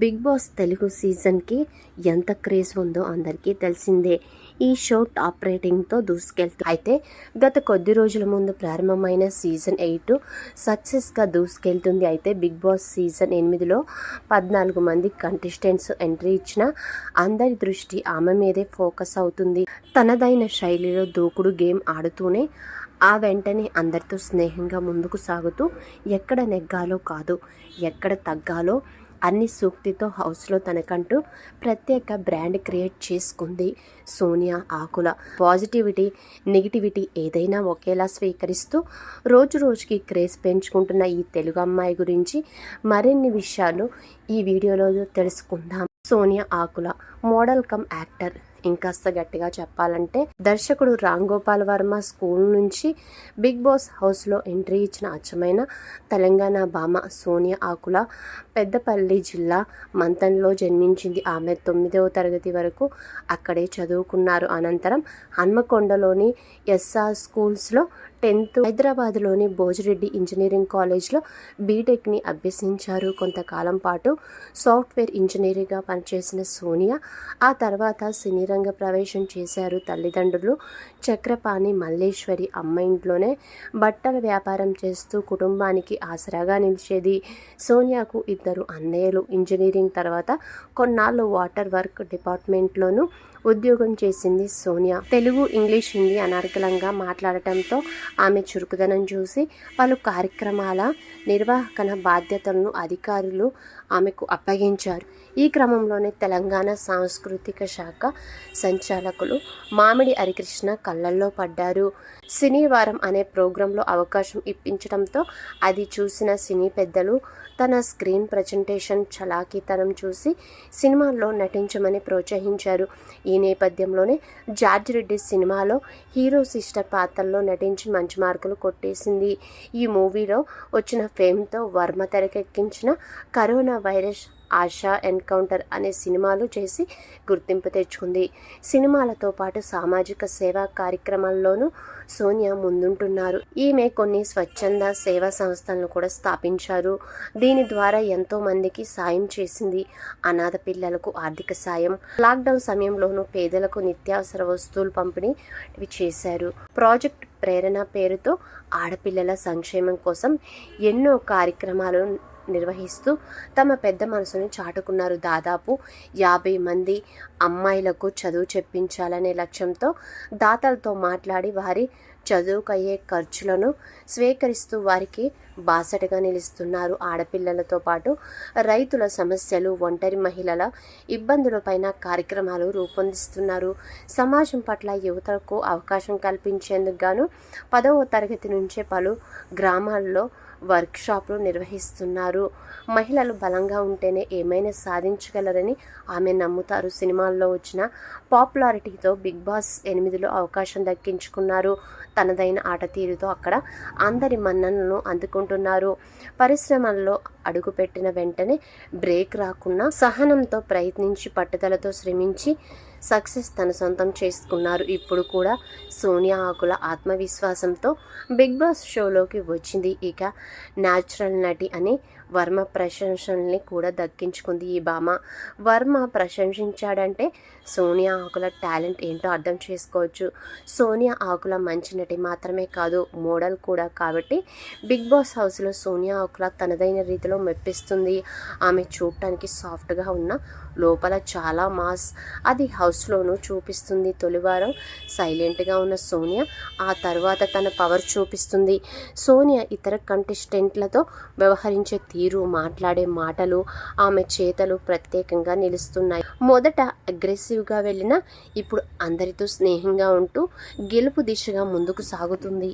Big boss Telugu సీజన్కి ఎంత craze ఉందో అందరికీ తెలిసిందే. ఈ షో టాప్ రేటింగ్తో దూసుకెళ్తుంది అయితే గత కొద్ది రోజుల ముందు ప్రారంభమైన సీజన్ ఎయిట్ సక్సెస్గా దూసుకెళ్తుంది. అయితే బిగ్ బాస్ సీజన్ ఎనిమిదిలో పద్నాలుగు మంది కంటెస్టెంట్స్ ఎంట్రీ ఇచ్చిన అందరి దృష్టి ఆమె మీదే ఫోకస్ అవుతుంది. తనదైన శైలిలో దూకుడు గేమ్ ఆడుతూనే ఆ వెంటనే అందరితో స్నేహంగా ముందుకు సాగుతూ ఎక్కడ నెగ్గాలో కాదు ఎక్కడ తగ్గాలో అన్ని సూక్తితో హౌస్లో తనకంటూ ప్రత్యేక బ్రాండ్ క్రియేట్ చేసుకుంది సోనియా ఆకుల. పాజిటివిటీ నెగిటివిటీ ఏదైనా ఒకేలా స్వీకరిస్తూ రోజు రోజుకి క్రేజ్ పెంచుకుంటున్న ఈ తెలుగు అమ్మాయి గురించి మరిన్ని విషయాలు ఈ వీడియోలో తెలుసుకుందాం. Sonia Akula model cum actor. ఇంకాస్త గట్టిగా చెప్పాలంటే దర్శకుడు రామ్ గోపాల్ వర్మ స్కూల్ నుంచి బిగ్ బాస్ హౌస్లో ఎంట్రీ ఇచ్చిన అచ్చమైన తెలంగాణ భామ సోనియా ఆకుల పెద్దపల్లి జిల్లా మంతన్లో జన్మించింది. ఆమె తొమ్మిదవ తరగతి వరకు అక్కడే చదువుకున్నారు. అనంతరం హన్మకొండలోని ఎస్ఆర్ స్కూల్స్లో టెన్త్ హైదరాబాద్లోని భోజిరెడ్డి ఇంజనీరింగ్ కాలేజ్లో బీటెక్ని అభ్యసించారు. కొంతకాలం పాటు సాఫ్ట్వేర్ ఇంజనీరింగ్గా పనిచేసిన సోనియా ఆ తర్వాత సినీ రంగ ప్రవేశం చేశారు. తల్లిదండ్రులు చక్రపాణి మల్లేశ్వరి అమ్మ ఇంట్లోనే బట్టల వ్యాపారం చేస్తూ కుటుంబానికి ఆసరాగా నిలిచేది. సోనియాకు ఇద్దరు అన్నయ్యలు. ఇంజనీరింగ్ తర్వాత కొన్నాళ్ళు వాటర్ వర్క్ డిపార్ట్మెంట్లోనూ ఉద్యోగం చేసింది సోనియా. తెలుగు ఇంగ్లీష్ హిందీ అనర్గలంగా మాట్లాడటంతో ఆమె చురుకుదనం చూసి పలు కార్యక్రమాల నిర్వాహకన బాధ్యతలను అధికారులు ఆమెకు అప్పగించారు. ఈ క్రమంలోనే తెలంగాణ సాంస్కృతిక శాఖ సంచాలకులు మామిడి హరికృష్ణ కళ్ళల్లో పడ్డారు. సినీవారం అనే ప్రోగ్రాంలో అవకాశం ఇప్పించడంతో అది చూసిన సినీ పెద్దలు తన స్క్రీన్ ప్రజెంటేషన్ చలాకీతనం చూసి సినిమాల్లో నటించమని ప్రోత్సహించారు. ఈ నేపథ్యంలోనే జార్జ్ రెడ్డి సినిమాలో హీరో సిస్టర్ పాత్రల్లో నటించి మంచి మార్కులు కొట్టేసింది. ఈ మూవీలో వచ్చిన ఫేమ్తో వర్మ తెరకెక్కించిన కరోనా వైరస్ ఆశా ఎన్కౌంటర్ అనే సినిమాలు చేసి గుర్తింపు తెచ్చుకుంది. సినిమాలతో పాటు సామాజిక సేవా కార్యక్రమాల్లోనూ సోనియా ముందుంటున్నారు. ఈమె కొన్ని స్వచ్ఛంద సేవా సంస్థలను కూడా స్థాపించారు. దీని ద్వారా ఎంతో మందికి సాయం చేసింది అనాథ పిల్లలకు ఆర్థిక సాయం లాక్డౌన్ సమయంలోనూ పేదలకు నిత్యావసర వస్తువులు పంపిణీ చేశారు. ప్రాజెక్ట్ ప్రేరణ పేరుతో ఆడపిల్లల సంక్షేమం కోసం ఎన్నో కార్యక్రమాలు నిర్వహిస్తూ తమ పెద్ద మనసుని చాటుకున్నారు. దాదాపు యాభై మంది అమ్మాయిలకు చదువు చెప్పించాలనే లక్ష్యంతో దాతలతో మాట్లాడి వారి చదువుకయ్యే ఖర్చులను స్వీకరిస్తూ వారికి బాసటగా నిలుస్తున్నారు. ఆడపిల్లలతో పాటు రైతుల సమస్యలు ఒంటరి మహిళల ఇబ్బందులపైన కార్యక్రమాలు రూపొందిస్తున్నారు. సమాజం పట్ల యువతకు అవకాశం కల్పించేందుకు గాను పదవ తరగతి నుంచే పలు గ్రామాల్లో వర్క్షాప్లు నిర్వహిస్తున్నారు. మహిళలు బలంగా ఉంటేనే ఏమైనా సాధించగలరని ఆమె నమ్ముతారు. సినిమాల్లో వచ్చిన పాపులారిటీతో బిగ్ బాస్ ఎనిమిదిలో అవకాశం దక్కించుకున్నారు. తనదైన ఆట తీరుతో అక్కడ అందరి మన్ననలను అందుకుంటున్నారు. పరిశ్రమల్లో అడుగుపెట్టిన వెంటనే బ్రేక్ రాకుండా సహనంతో ప్రయత్నించి పట్టుదలతో శ్రమించి సక్సెస్ తన సొంతం చేసుకున్నారు. ఇప్పుడు కూడా సోనియా ఆకుల ఆత్మవిశ్వాసంతో బిగ్ బాస్ షోలోకి వచ్చింది. ఇక న్యాచురల్ నటి అని వర్మ ప్రశంసల్ని కూడా దక్కించుకుంది ఈ భామ. వర్మ ప్రశంసించాడంటే సోనియా ఆకుల టాలెంట్ ఏంటో అర్థం చేసుకోవచ్చు. సోనియా ఆకుల మంచి నటి మాత్రమే కాదు మోడల్ కూడా కాబట్టి బిగ్ బాస్ హౌస్లో సోనియా ఆకుల తనదైన రీతిలో మెప్పిస్తుంది. ఆమె చూడటానికి సాఫ్ట్గా ఉన్న లోపల చాలా మాస్. అది హౌస్ హౌస్లోనూ చూపిస్తుంది తొలివారం సైలెంట్గా ఉన్న సోనియా. ఆ తర్వాత తన పవర్ చూపిస్తుంది. సోనియా ఇతర కంటెస్టెంట్లతో వ్యవహరించే తీరు మాట్లాడే మాటలు ఆమె చేతలు ప్రత్యేకంగా నిలుస్తున్నాయి. మొదట అగ్రెసివ్గా వెళ్ళినా ఇప్పుడు అందరితో స్నేహంగా ఉంటూ గెలుపు దిశగా ముందుకు సాగుతుంది.